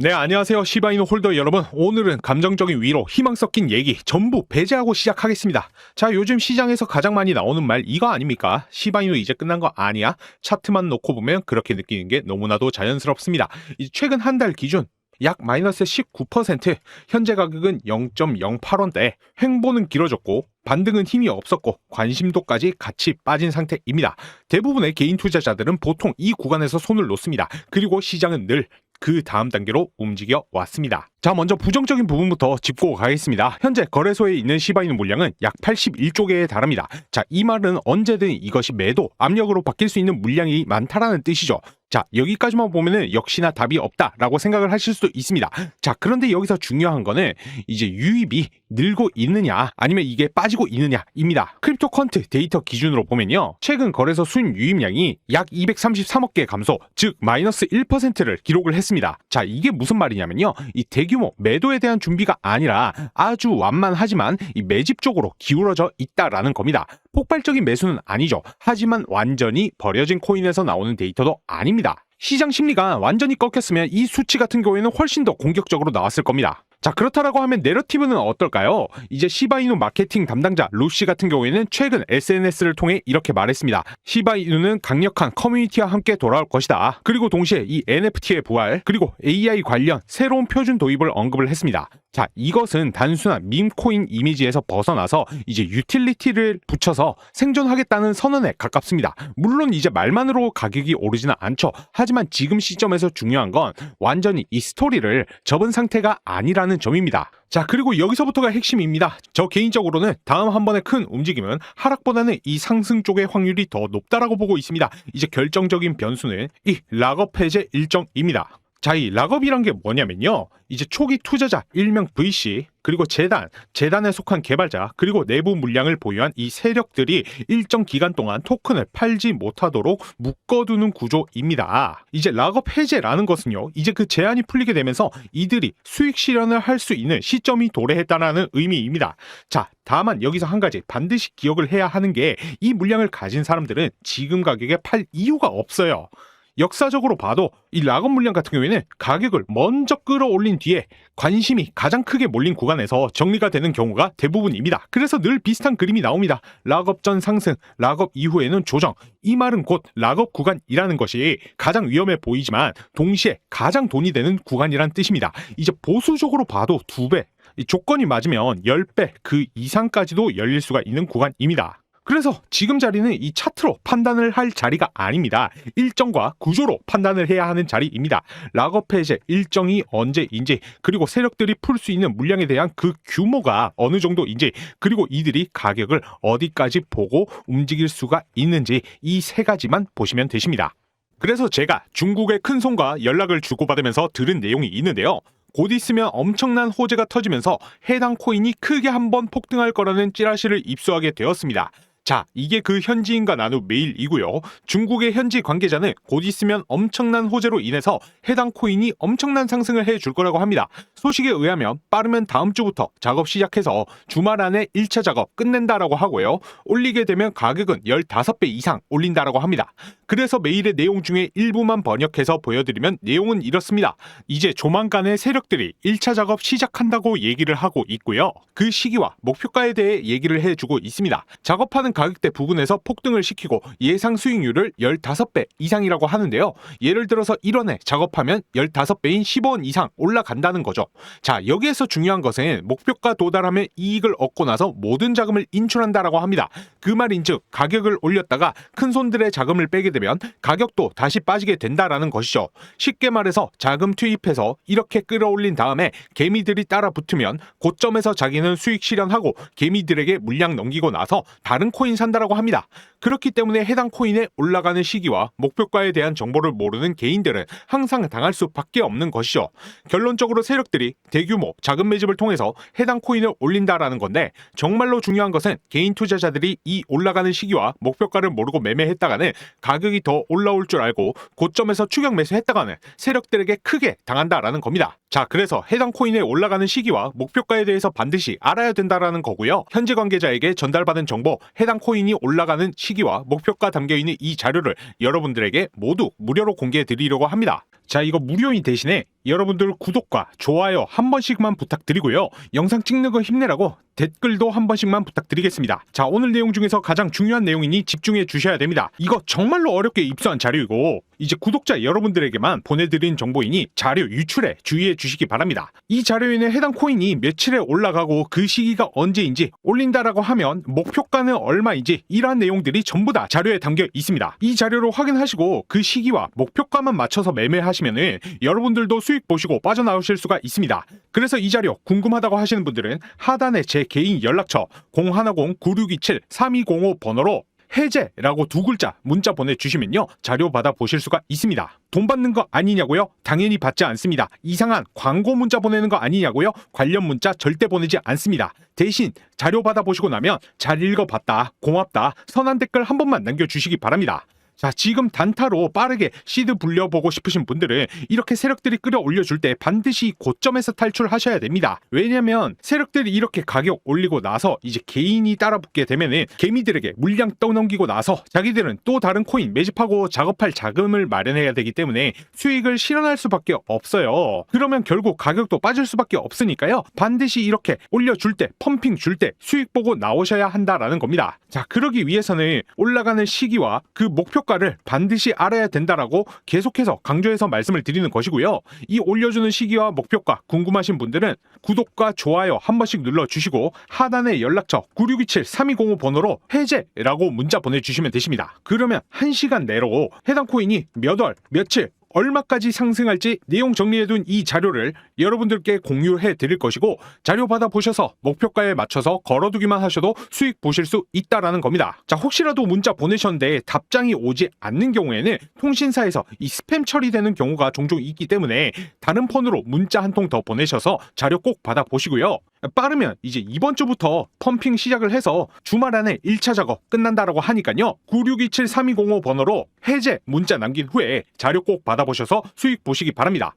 네, 안녕하세요. 시바이노 홀더 여러분. 오늘은 감정적인 위로, 희망 섞인 얘기 전부 배제하고 시작하겠습니다. 자, 요즘 시장에서 가장 많이 나오는 말 이거 아닙니까? 시바이노 이제 끝난 거 아니야? 차트만 놓고 보면 그렇게 느끼는 게 너무나도 자연스럽습니다. 이 최근 한 달 기준 약 마이너스 19%, 현재 가격은 0.08원대, 횡보는 길어졌고, 반등은 힘이 없었고, 관심도까지 같이 빠진 상태입니다. 대부분의 개인 투자자들은 보통 이 구간에서 손을 놓습니다. 그리고 시장은 늘 그 다음 단계로 움직여 왔습니다. 자, 먼저 부정적인 부분부터 짚고 가겠습니다. 현재 거래소에 있는 시바이누 물량은 약 81조 개에 달합니다. 자, 이 말은 언제든 이것이 매도, 압력으로 바뀔 수 있는 물량이 많다라는 뜻이죠. 자, 여기까지만 보면은 역시나 답이 없다라고 생각을 하실 수도 있습니다. 자, 그런데 여기서 중요한 거는 이제 유입이 늘고 있느냐, 아니면 이게 빠지고 있느냐입니다. 크립토 퀀트 데이터 기준으로 보면요. 최근 거래소 수입 유입량이 약 233억 개 감소, 즉 마이너스 1%를 기록을 했습니다. 자, 이게 무슨 말이냐면요. 이 대 규모 매도에 대한 준비가 아니라 아주 완만하지만 이 매집 쪽으로 기울어져 있다라는 겁니다. 폭발적인 매수는 아니죠. 하지만 완전히 버려진 코인에서 나오는 데이터도 아닙니다. 시장 심리가 완전히 꺾였으면 이 수치 같은 경우에는 훨씬 더 공격적으로 나왔을 겁니다. 자 그렇다라고 하면 내러티브는 어떨까요? 이제 시바이누 마케팅 담당자 루시 같은 경우에는 최근 SNS를 통해 이렇게 말했습니다. 시바이누는 강력한 커뮤니티와 함께 돌아올 것이다. 그리고 동시에 이 NFT의 부활 그리고 AI 관련 새로운 표준 도입을 언급을 했습니다. 자, 이것은 단순한 밈코인 이미지에서 벗어나서 이제 유틸리티를 붙여서 생존하겠다는 선언에 가깝습니다. 물론 이제 말만으로 가격이 오르지는 않죠. 하지만 지금 시점에서 중요한 건 완전히 이 스토리를 접은 상태가 아니라는 점입니다. 자, 그리고 여기서부터가 핵심입니다. 저 개인적으로는 다음 한 번의 큰 움직임은 하락보다는 이 상승 쪽의 확률이 더 높다라고 보고 있습니다. 이제 결정적인 변수는 이 락업 해제 일정입니다. 자, 이 락업이란 게 뭐냐면요. 이제 초기 투자자, 일명 VC, 그리고 재단, 재단에 속한 개발자, 그리고 내부 물량을 보유한 이 세력들이 일정 기간 동안 토큰을 팔지 못하도록 묶어두는 구조입니다. 이제 락업 해제라는 것은요, 이제 그 제한이 풀리게 되면서 이들이 수익 실현을 할 수 있는 시점이 도래했다는 의미입니다. 자, 다만 여기서 한 가지 반드시 기억을 해야 하는 게 이 물량을 가진 사람들은 지금 가격에 팔 이유가 없어요. 역사적으로 봐도 이 락업 물량 같은 경우에는 가격을 먼저 끌어올린 뒤에 관심이 가장 크게 몰린 구간에서 정리가 되는 경우가 대부분입니다. 그래서 늘 비슷한 그림이 나옵니다. 락업 전 상승, 락업 이후에는 조정. 이 말은 곧 락업 구간이라는 것이 가장 위험해 보이지만 동시에 가장 돈이 되는 구간이란 뜻입니다. 이제 보수적으로 봐도 두 배, 이 조건이 맞으면 10배 그 이상까지도 열릴 수가 있는 구간입니다. 그래서 지금 자리는 이 차트로 판단을 할 자리가 아닙니다. 일정과 구조로 판단을 해야 하는 자리입니다. 락업 해제 일정이 언제인지 그리고 세력들이 풀 수 있는 물량에 대한 그 규모가 어느 정도인지 그리고 이들이 가격을 어디까지 보고 움직일 수가 있는지 이 세 가지만 보시면 되십니다. 그래서 제가 중국의 큰 손과 연락을 주고받으면서 들은 내용이 있는데요. 곧 있으면 엄청난 호재가 터지면서 해당 코인이 크게 한번 폭등할 거라는 찌라시를 입수하게 되었습니다. 자, 이게 그 현지인과 나눈 메일이고요. 중국의 현지 관계자는 곧 있으면 엄청난 호재로 인해서 해당 코인이 엄청난 상승을 해 줄 거라고 합니다. 소식에 의하면 빠르면 다음 주부터 작업 시작해서 주말 안에 1차 작업 끝낸다라고 하고요. 올리게 되면 가격은 15배 이상 올린다라고 합니다. 그래서 메일의 내용 중에 일부만 번역해서 보여드리면 내용은 이렇습니다. 이제 조만간에 세력들이 1차 작업 시작한다고 얘기를 하고 있고요. 그 시기와 목표가에 대해 얘기를 해주고 있습니다. 작업하는 가격대 부분에서 폭등을 시키고 예상 수익률을 15배 이상이라고 하는데요. 예를 들어서 1원에 작업하면 15배인 15원 이상 올라간다는 거죠. 자, 여기에서 중요한 것은 목표가 도달하면 이익을 얻고 나서 모든 자금을 인출한다라고 합니다. 그 말인즉 가격을 올렸다가 큰 손들의 자금을 빼게 되면 가격도 다시 빠지게 된다라는 것이죠. 쉽게 말해서 자금 투입해서 이렇게 끌어올린 다음에 개미들이 따라 붙으면 고점에서 자기는 수익 실현하고 개미들에게 물량 넘기고 나서 다른 코인 산다라고 합니다. 그렇기 때문에 해당 코인의 올라가는 시기와 목표가에 대한 정보를 모르는 개인들은 항상 당할 수밖에 없는 것이죠. 결론적으로 세력들이 대규모 자금 매집을 통해서 해당 코인을 올린다라는 건데 정말로 중요한 것은 개인 투자자들이 이 올라가는 시기와 목표가를 모르고 매매했다가는 가격이 더 올라올 줄 알고 고점에서 추격 매수했다가는 세력들에게 크게 당한다라는 겁니다. 자, 그래서 해당 코인의 올라가는 시기와 목표가에 대해서 반드시 알아야 된다라는 거고요. 현재 관계자에게 전달받은 정보, 해당 코인이 올라가는 시기와 목표가 담겨 있는 이 자료를 여러분들에게 모두 무료로 공개해 드리려고 합니다. 자, 이거 무료인 대신에 여러분들 구독과 좋아요 한 번씩만 부탁드리고요. 영상 찍는 거 힘내라고 댓글도 한 번씩만 부탁드리겠습니다. 자, 오늘 내용 중에서 가장 중요한 내용이니 집중해 주셔야 됩니다. 이거 정말로 어렵게 입수한 자료이고 이제 구독자 여러분들에게만 보내드린 정보이니 자료 유출에 주의해 주시기 바랍니다. 이 자료에는 해당 코인이 며칠에 올라가고 그 시기가 언제인지 올린다라고 하면 목표가는 얼마인지 이러한 내용들이 전부 다 자료에 담겨 있습니다. 이 자료를 확인하시고 그 시기와 목표가만 맞춰서 매매하시면은 여러분들도 수익 보시고 빠져나오실 수가 있습니다. 그래서 이 자료 궁금하다고 하시는 분들은 하단에 제 개인 연락처 010-9627-3205 번호로 해제라고 두 글자 문자 보내주시면요 자료 받아 보실 수가 있습니다. 돈 받는 거 아니냐고요? 당연히 받지 않습니다. 이상한 광고 문자 보내는 거 아니냐고요? 관련 문자 절대 보내지 않습니다. 대신 자료 받아 보시고 나면 잘 읽어봤다, 고맙다, 선한 댓글 한 번만 남겨주시기 바랍니다. 자, 지금 단타로 빠르게 시드 불려보고 싶으신 분들은 이렇게 세력들이 끌어올려 줄 때 반드시 고점에서 탈출하셔야 됩니다. 왜냐면 세력들이 이렇게 가격 올리고 나서 이제 개인이 따라붙게 되면은 개미들에게 물량 떠넘기고 나서 자기들은 또 다른 코인 매집하고 작업할 자금을 마련해야 되기 때문에 수익을 실현할 수밖에 없어요. 그러면 결국 가격도 빠질 수밖에 없으니까요. 반드시 이렇게 올려줄 때, 펌핑 줄 때 수익 보고 나오셔야 한다라는 겁니다. 자, 그러기 위해서는 올라가는 시기와 그 목표 가를 반드시 알아야 된다라고 계속해서 강조해서 말씀을 드리는 것이고요. 이 올려주는 시기와 목표가 궁금하신 분들은 구독과 좋아요 한 번씩 눌러주시고 하단에 연락처 9627-3205 번호로 해제라고 문자 보내주시면 되십니다. 그러면 1시간 내로 해당 코인이 몇 월, 며칠, 얼마까지 상승할지 내용 정리해둔 이 자료를 여러분들께 공유해 드릴 것이고 자료 받아 보셔서 목표가에 맞춰서 걸어두기만 하셔도 수익 보실 수 있다라는 겁니다. 자 혹시라도 문자 보내셨는데 답장이 오지 않는 경우에는 통신사에서 이 스팸 처리되는 경우가 종종 있기 때문에 다른 폰으로 문자 한 통 더 보내셔서 자료 꼭 받아 보시고요. 빠르면 이제 이번 주부터 펌핑 시작을 해서 주말 안에 1차 작업 끝난다라고 하니까요. 9627-3205 번호로 해제 문자 남긴 후에 자료 꼭 받아보셔서 수익 보시기 바랍니다.